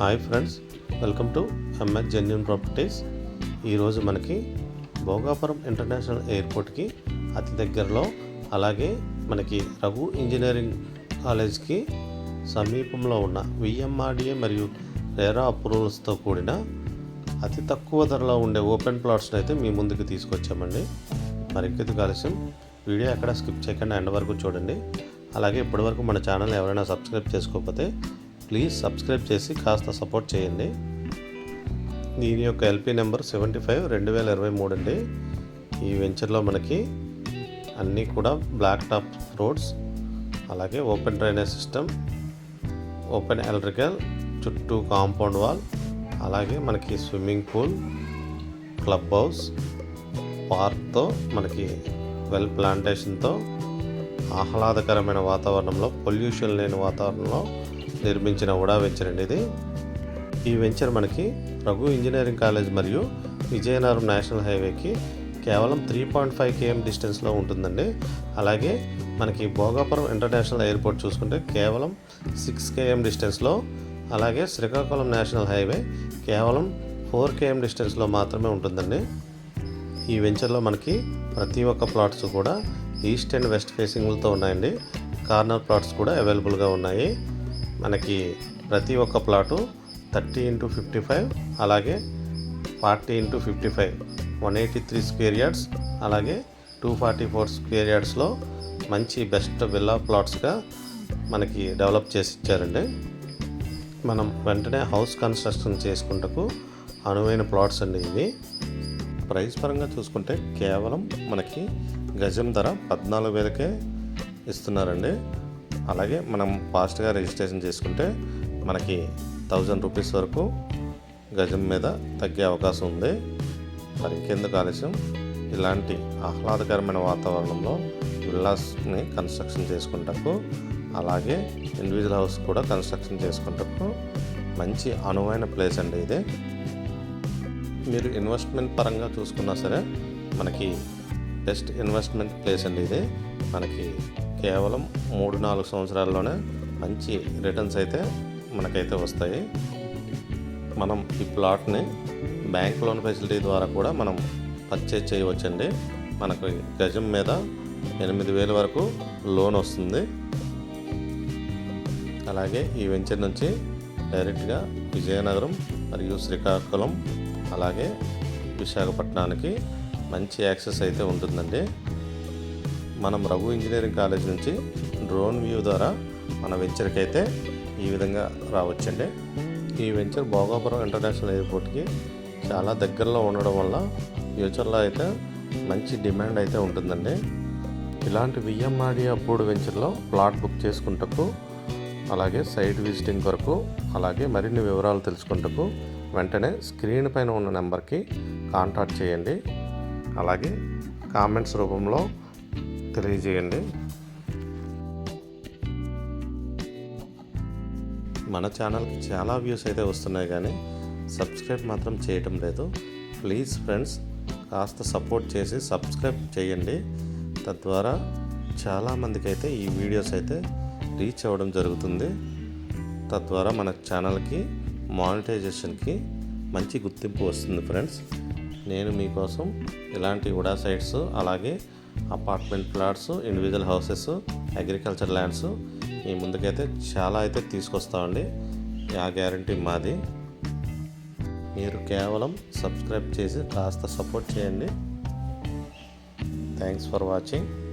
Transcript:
Hi friends welcome to MS genuine properties. ఈరోజు మనకి Bhogapuram international ఎయిర్పోర్ట్కి అతి దగ్గరలో అలాగే మనకి రఘు ఇంజనీరింగ్ కాలేజ్కి సమీపంలో ఉన్న విఎంఆర్డిఏ మరియు రేరా అప్రూవల్స్తో కూడిన అతి తక్కువ ధరలో ఉండే ఓపెన్ ప్లాట్స్ని అయితే మీ ముందుకు తీసుకొచ్చామండి. మరింకెందుకు కాలుష్యం వీడియో ఎక్కడ స్కిప్ చేయకుండా ఎండ్ వరకు చూడండి. అలాగే ఇప్పటివరకు మన ఛానల్ ఎవరైనా సబ్స్క్రైబ్ చేసుకోకపోతే ప్లీజ్ సబ్స్క్రైబ్ చేసి కాస్త సపోర్ట్ చేయండి. దీని యొక్క ఎల్పి నెంబర్ సెవెంటీ ఫైవ్ రెండు వేల ఇరవై మూడు అండి. ఈ వెంచర్లో మనకి అన్నీ కూడా బ్లాక్ టాప్ రోడ్స్ అలాగే open drainage system open electrical చుట్టూ కాంపౌండ్ వాల్ అలాగే మనకి స్విమ్మింగ్ పూల్ క్లబ్ హౌస్ పార్క్తో మనకి వెల్ ప్లాంటేషన్తో ఆహ్లాదకరమైన వాతావరణంలో పొల్యూషన్ లేని వాతావరణంలో నిర్మించిన ఉడా వెంచర్ అండి ఇది. ఈ వెంచర్ మనకి రఘు ఇంజనీరింగ్ కాలేజ్ మరియు విజయనగరం నేషనల్ హైవేకి కేవలం త్రీ పాయింట్ ఫైవ్ కేఎం డిస్టెన్స్లో ఉంటుందండి. అలాగే మనకి భోగాపురం ఇంటర్నేషనల్ ఎయిర్పోర్ట్ చూసుకుంటే కేవలం సిక్స్ కేఎం డిస్టెన్స్లో అలాగే శ్రీకాకుళం నేషనల్ హైవే కేవలం ఫోర్ కేఎం డిస్టెన్స్లో మాత్రమే ఉంటుందండి. ఈ వెంచర్లో మనకి ప్రతి ఒక్క ప్లాట్స్ కూడా ఈస్ట్ అండ్ వెస్ట్ ఫేసింగ్లతో ఉన్నాయండి. కార్నర్ ప్లాట్స్ కూడా అవైలబుల్గా ఉన్నాయి. మనకి ప్రతి ఒక్క plot thirty into fifty five అలాగే forty into fifty five one eighty three square yards అలాగే టూ ఫార్టీ ఫోర్ స్క్వేర్ యార్డ్స్లో మంచి బెస్ట్ విల్లా ప్లాట్స్గా మనకి డెవలప్ చేసి ఇచ్చారండి. మనం వెంటనే హౌస్ కన్స్ట్రక్షన్ చేసుకుంటకు అనువైన ప్లాట్స్ అండి ఇవి. ప్రైస్ పరంగా చూసుకుంటే కేవలం మనకి గజం ధర పద్నాలుగు వేలకే ఇస్తున్నారండి. అలాగే మనం ఫాస్ట్గా రిజిస్ట్రేషన్ చేసుకుంటే మనకి థౌజండ్ రూపీస్ వరకు గజం మీద తగ్గే అవకాశం ఉంది. మరి ఇంకెందుకు ఆలస్యం? ఇలాంటి ఆహ్లాదకరమైన వాతావరణంలో విల్లాస్ని కన్స్ట్రక్షన్ చేసుకుంటకు అలాగే ఇండివిజువల్ హౌస్ కూడా కన్స్ట్రక్షన్ చేసుకుంటకు మంచి అనువైన ప్లేస్ అండి ఇది. మీరు ఇన్వెస్ట్మెంట్ పరంగా చూసుకున్నా సరే మనకి బెస్ట్ ఇన్వెస్ట్మెంట్ ప్లేస్ అండి ఇది. మనకి కేవలం మూడు నాలుగు సంవత్సరాల్లోనే మంచి రిటర్న్స్ అయితే మనకైతే వస్తాయి. మనం ఈ ప్లాట్ని బ్యాంక్ లోన్ ఫెసిలిటీ ద్వారా కూడా మనం పర్చేజ్ చేయవచ్చండి. మనకు గజం మీద ఎనిమిది వేల వరకు లోన్ వస్తుంది. అలాగే ఈ వెంచర్ నుంచి డైరెక్ట్గా విజయనగరం మరియు శ్రీకాకుళం అలాగే విశాఖపట్నానికి మంచి యాక్సెస్ అయితే ఉంటుందండి. మనం రఘు ఇంజనీరింగ్ కాలేజ్ నుంచి డ్రోన్ వ్యూ ద్వారా మన వెంచర్కి అయితే ఈ విధంగా రావచ్చండి. ఈ వెంచర్ భోగాపురం ఇంటర్నేషనల్ ఎయిర్పోర్ట్కి చాలా దగ్గరలో ఉండడం వల్ల ఫ్యూచర్లో అయితే మంచి డిమాండ్ అయితే ఉంటుందండి. ఇలాంటి విఎంఆర్డి అప్రూవ్డ్ వెంచర్లో ప్లాట్ బుక్ చేసుకుంటకు అలాగే సైట్ విజిటింగ్ కొరకు అలాగే మరిన్ని వివరాలు తెలుసుకుంటకు వెంటనే స్క్రీన్ పైన ఉన్న నెంబర్కి కాంటాక్ట్ చేయండి. అలాగే కామెంట్స్ రూపంలో తెలియజేయండి. మన ఛానల్కి చాలా వ్యూస్ అయితే వస్తున్నాయి కానీ సబ్స్క్రైబ్ మాత్రం చేయటం లేదు. ప్లీజ్ ఫ్రెండ్స్ కాస్త సపోర్ట్ చేసి సబ్స్క్రైబ్ చేయండి. తద్వారా చాలామందికి అయితే ఈ వీడియోస్ అయితే రీచ్ అవ్వడం జరుగుతుంది. తద్వారా మన ఛానల్కి మానిటైజేషన్కి మంచి గుర్తింపు వస్తుంది ఫ్రెండ్స్. నేను మీకోసం ఇలాంటి ఉడా సైట్స్ అలాగే apartment plots individual houses agriculture lands ఈ ముందుకైతే చాలా అయితే తీసుకొస్తామండి. ఆ గ్యారంటీ మాది. మీరు కేవలం సబ్స్క్రైబ్ చేసి కాస్త సపోర్ట్ చేయండి. Thanks for watching